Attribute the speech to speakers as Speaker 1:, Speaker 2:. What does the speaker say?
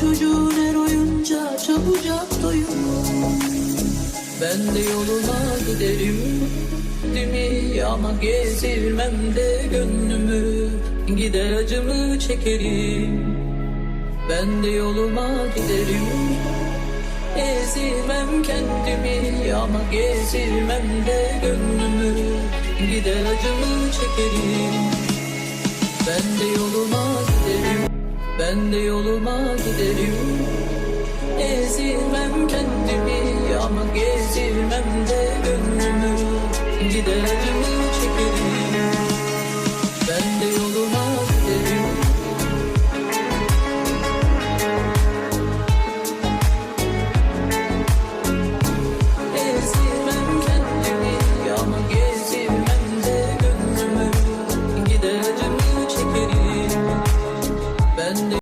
Speaker 1: çocuğun her oyunca çabucak doyum Ben de yoluma giderim Dimi ama gezirmem de gönlümü Gider acımı çekerim. Ben de yoluma giderim Ezilmem kendimi. Ama gezirmem de gönlümü Gider acımı çekerim. Ben de yoluma ben de yoluma giderim Ezilmem kendimi ama gezirmem de gönlümü. Gider acımı çekerim. Ben de yoluma giderim Ezilmem kendimi ama gezirmem de gönlümü. Çekerim. Ben de